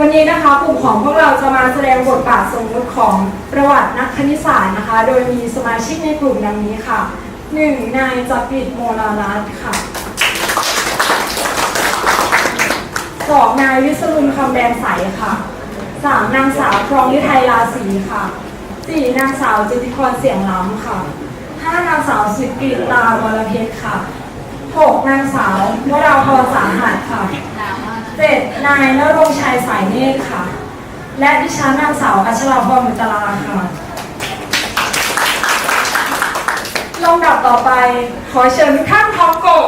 วันนี้นะคะกลุ่มของพวกเราจะมาแสดงบทบาทสมมุติของประวัตินักคณิตศาสตร์นะคะ โดยมีสมาชิกในกลุ่มดังนี้ค่ะ 1. นายจักริดโมนารัตน์ค่ะ 2. นายวิศรุณคำแดงใสค่ะ 3. นางสาวครองฤทัยราศีค่ะ 4. นางสาวจิติพรเสียงล้ำค่ะ 5. นางสาวสิกฤตตาวรเพชรค่ะ 6. นางสาววราพรสาหัสค่ะ เจ็ดนายนรงชัยสายเนตรค่ะ และดิฉันนางสาวอัชราพรมุตลาค่ะลำดับต่อไปขอเชิญทุกท่านพร้อมโกะ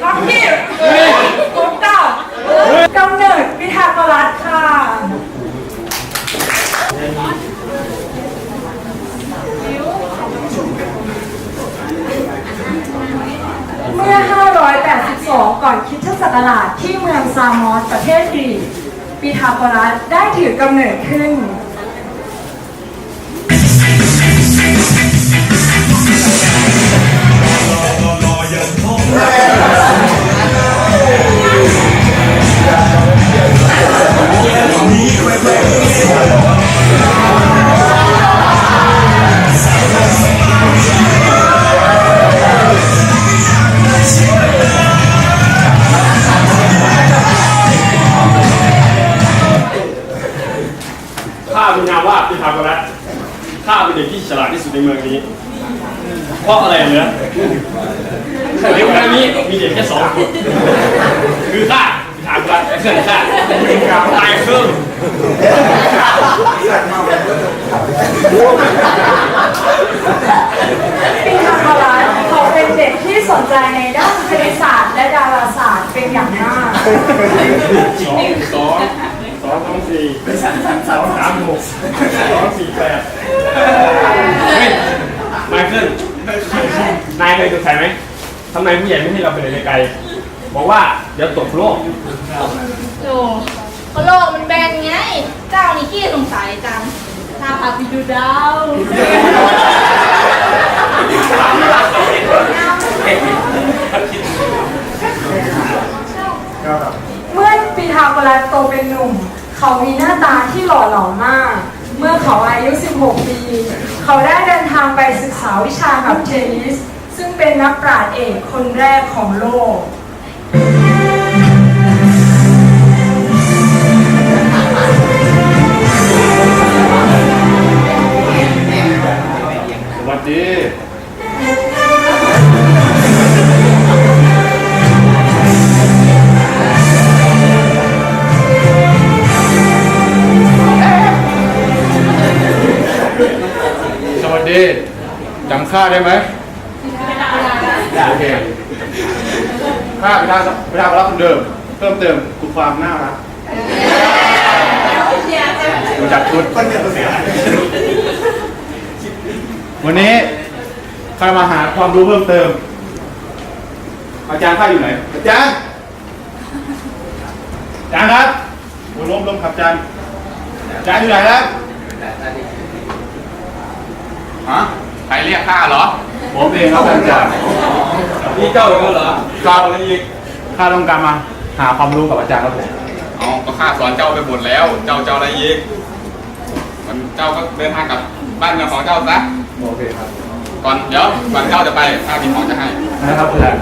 พร้อมพิมพร้อมตอบกำเนิดพิธากรัตค่ะเมื่อ ก่อนคริดศักราชที่เมืองซามอสประเทศกรีกปีทาโกรัสได้ถือกำเนิดขึ้นข้า เพราะอะไรเหรอในเมืองนี้มีเด็กแค่สองคนคือข้าพิธาโกรัสและเพื่อนข้าตายครึ่งปีทาโกรัสเขาเป็นเด็กที่สนใจในด้านคณิตศาสตร์และดาราศาสตร์เป็นอย่างมากสองสองสองสองสี่สามสองสามหกสองสี่แปดเฮ้ยไมเคิล นายเคยสงสัยไหมทำไมผู้ใหญ่ไม่ให้เราไปเดินไกลๆบอกว่าเดี๋ยวตกโลกโอ้ก็โลกมันแบนไง เจ้านี่ขี้สงสัยจังถ้าพาไปดูดาวเมื่อปีทาโกรัสโตเป็นหนุ่ม เขามีหน้าตาที่หล่อเหลามาก เมื่อเขาอายุ 16 ปี เขาได้เดินทางไปศึกษาวิชากับเทนนิส ซึ่งเป็นนักปราชญ์เอกคนแรกของโลก ดีจำข้าได้ไหมโอเคข้าไปทางไปทางรับคนเดิม เพิ่มเติมคือความน่ารักดูจากชุดวันนี้ข้ามาหาความรู้เพิ่มเติม อาจารย์ข้าอยู่ไหน อาจารย์อาจารย์ครับโอ้ล้มล้มครับอาจารย์อาจารย์อยู่ไหนครับ ฮะใครเรียกข้าเหรอ ผมเองครับอาจารย์นี่เจ้าเองเหรอครับข้าต้องการมาหาความรู้กับอาจารย์ครับผมอ๋อก็ข้าสอนเจ้าไปหมดแล้ว เจ้าเจ้าอะไรอีกมันเจ้าก็เดินทางกลับบ้านเมืองของเจ้าซะโอเคครับ ก่อนเดี๋ยวก่อนเจ้าจะไปข้ามีของจะให้นะครับอาจารย์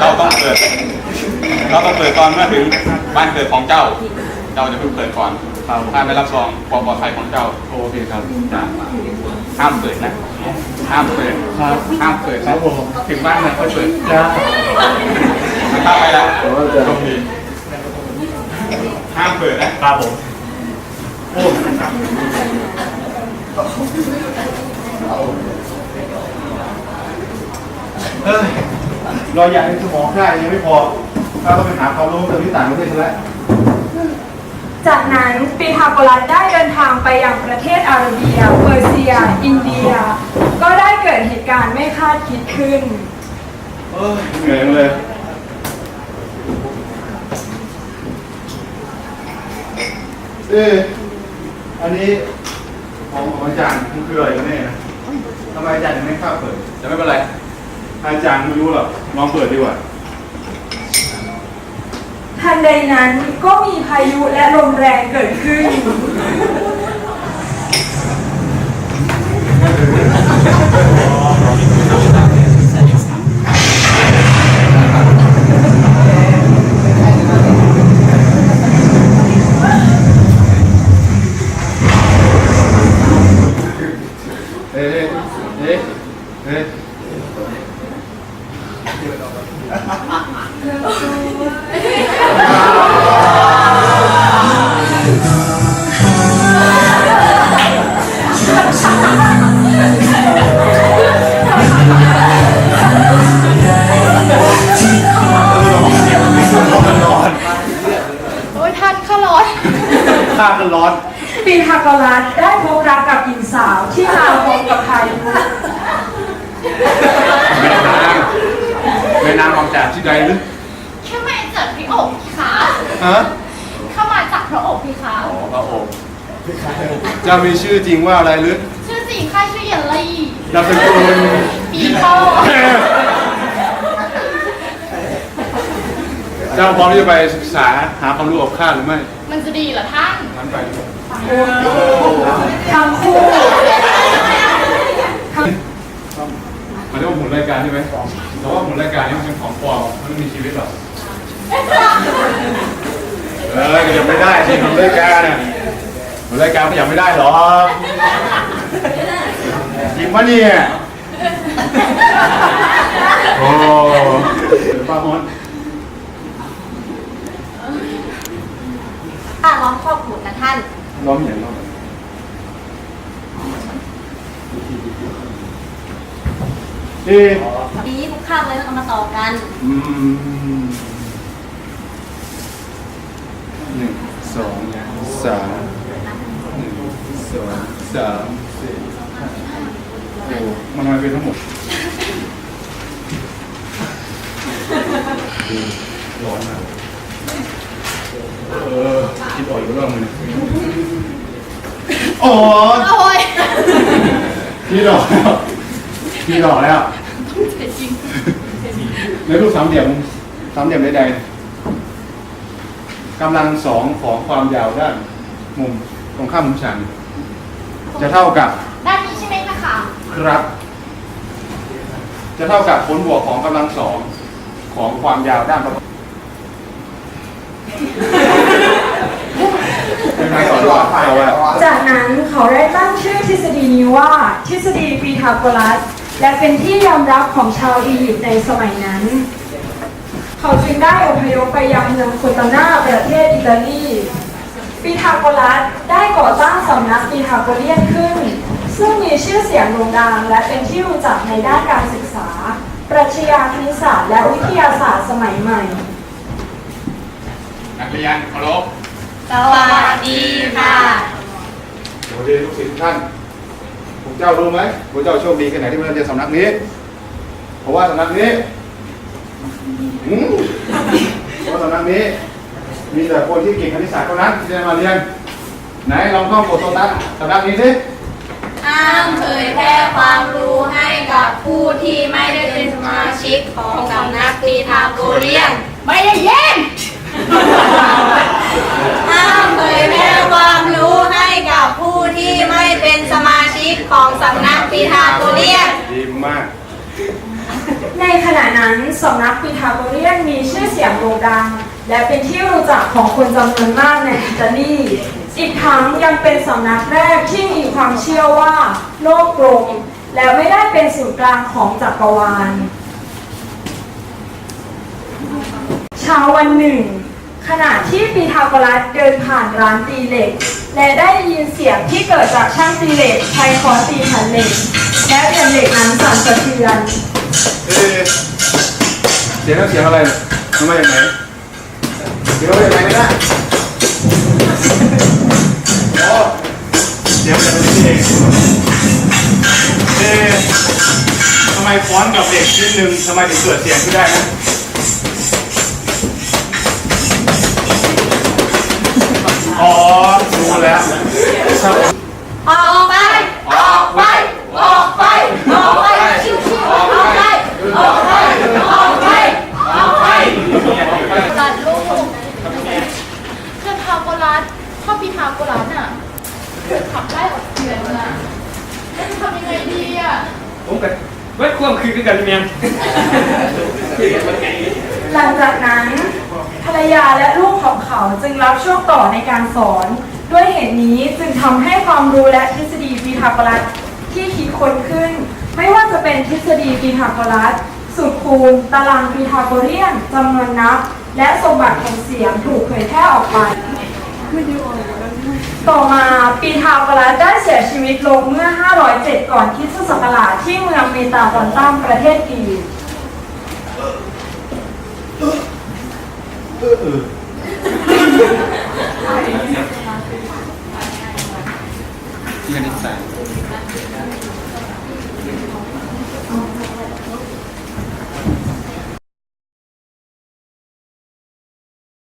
เราต้องเปิด เราต้องเปิดตอนเมื่อถึงบ้านเกิดของเจ้า เจ้าจะเพิ่งเปิดก่อนครับถ้าไม่รับรองความปลอดภัยของเจ้า โอเคครับจะ ห้ามเปิดนะห้ามเปิดครับห้ามเปิดครันะบผมถึงบ้านเมืองค่อยเปิดจ้าข้าไปแล้วโอ้อาจารย์โชคดีห้ามเปิดนะครับผมโอ้เอ้ยรอยใหญ่ในสมองข้ายังไม่พอข้าต้องไปหาความรู้เติมที่ต่างประเทศซะแล้ว จากนั้นปีทาโกรัสได้เดินทางไปยังประเทศอาระเบีย เปอร์เซีย อินเดีย ก็ได้เกิดเหตุการณ์ไม่คาดคิดขึ้น เอ้ยเหนื่อยจังเลย เอ๊ะอันนี้ของของอาจารย์มันคืออะไรกันแน่นะทำไมอาจารย์ถึงไม่กล้าเปิด จะไม่เป็นไร อาจารย์ไม่รู้หรอกลองเปิดดีกว่า ทันใดนั้นก็มีพายุและลมแรงเกิดขึ้น เอ๊ะเอ๊ะเอ๊ะากันร้อน ปีทากรัสได้พบรักกับหญิงสาวที่มาพร้อมกับพายุแม่นางแม่นางออกจากที่ใดหรือแค่มาจากพระอกพี่คะฮะเข้ามาจากพระอกพี่คะอ๋อพระองค์เจ้ามีชื่อจริงว่าอะไรหรือชื่อจริงข้าชื่อเยลลี่นามสกุลปีโป้ เจ้าพร้อมที่จะไปศึกษาหาความรู้กับข้าหรือไม่มันจะดีเหรอท่านงั้นไปทั้งคู่มันเรียกว่าหมุนรายการใช่ไหมแต่ว่าหมุนรายการนี่มันเป็นของปลอมมันไม่มีชีวิตหรอกเออขยับไม่ได้สิหมุนรายการน่ะหมุนรายการขยับไม่ได้หรอกจริงปะเนี่ยโอ้ป้าฮอน ข้าร้องครอบครัวนะท่านร้องอย่างร้องเอ๊ะดีพวกข้าวเลยเอามาต่อกันอืมหนึ่งสองสามหนึ่งสองสามสี่ห้าโอ้มันทำไมเป็นทั้งหมดร้อนมาก เออคิดอ่อยก็เรื่องมันยอ๋อโอ้ยพี่หล่อแล้วพี่หล่อแล้วจริงในรูปสามเหลี่ยมสามเหลี่ยมใดๆกำลังสองของความยาวด้านมุมตรงข้ามมุมฉัน จะเท่ากับ ด้านนี้ใช่ไหมนะคะ ครับ จะเท่ากับผลบวกของกำลังสองของความยาวด้านประ เป็นไงสอนว่าเอาว่าจากนั้นเขาได้ตั้งชื่อทฤษฎีนี้ว่า ทฤษฎีปีทาโกรัส และเป็นที่ยอมรับของชาวอียิปต์ในสมัยนั้น เขาจึงได้อพยพไปยังเมืองโคตาน่าประเทศอิตาลีปีทาโกรัสได้ก่อตั้งสำนักปีทาโกเรียนขึ้น ซึ่งมีชื่อเสียงโด่งดังและเป็นที่รู้จักในด้านการศึกษา ปรัชญาคณิตศาสตร์และวิทยาศาสตร์สมัยใหม่ นักเรียนเคารพ สวัสดีค่ะสวัสดีลูกศิษย์ทุกท่านพวกเจ้ารู้ไหมพวกเจ้าโชคดีแค่ไหนที่มาเรียนสำนักนี้ เพราะว่าสำนักนี้อืมเพราะว่าสำนักนี้ มีแต่คนที่เก่งคณิตศาสตร์เท่านั้นที่จะมาเรียน ไหนลองท่องบทสนทนาสำนักนี้สิห้ามเผยแพร่ความรู้ให้กับผู้ที่ไม่ได้เป็นสมาชิกของสำนักปีทาโกเรียน ไม่ได้เย็น ห้ามเผยแพร่ความรู้ให้กับผู้ที่ไม่เป็นสมาชิกของสำนักปีทาโกเรียน ดีมาก ในขณะนั้นสำนักปีทาโกเรียนมีชื่อเสียงโด่งดัง และเป็นที่รู้จักของคนจำนวนมากในอิตาลี อีกทั้งยังเป็นสำนักแรกที่มีความเชื่อว่าโลกกลมและไม่ได้เป็นศูนย์กลางของจักรวาล เช้าวันหนึ่ง ขณะที่ปีทาโกรัสเดินผ่านร้านตีเหล็ก และได้ยินเสียงที่เกิดจากช่างตีเหล็กใช้ค้อนตีแผ่นเหล็ก และแผ่นเหล็กนั้นสั่นสะเทือน เอ๊ะเสียงนั้นเสียงอะไรเนี่ยมันมาจากไหนเสียงมาจากไหนนะโอ้เสียงมาจากนี่เองเอ๊ะทำไมฟ้อนกับเด็กชิ้นหนึ่งทำไมถึงเกิดเสียงขึ้นได้นะ อ๋อรู้แล้วออกไป ออกไป ออกไป ออกไปชิวๆออกไป ออกไป ออกไป ออกไป ตัดลูกเพื่อนทาโกลัสชอบพี่ทาโกรัสอะขับไล่ออกเทียนนะแล้วจะทำยังไงดีอะผมไปบเวทควมคือกันเมียงหลังจากนั้น รยาและลูกของเขาจึงรับช่วงต่อในการสอน ด้วยเหตุนี้จึงทำให้ความรู้และทฤษฎีพีทาโกรัสที่คิดค้นขึ้น ไม่ว่าจะเป็นทฤษฎีพีทาโกรัสสูตรคูณตารางพีทาโกเรียนจำนวนนับ และสมบัติของเสียงถูกเผยแพร่ออกไปต่อมาปีทาโกรัสได้เสียชีวิตลงเมื่อ 507 ก่อนคริสตศักราชที่เมืองเมตาบอนตัมประเทศกรีซ ที่คณิตศาสตร์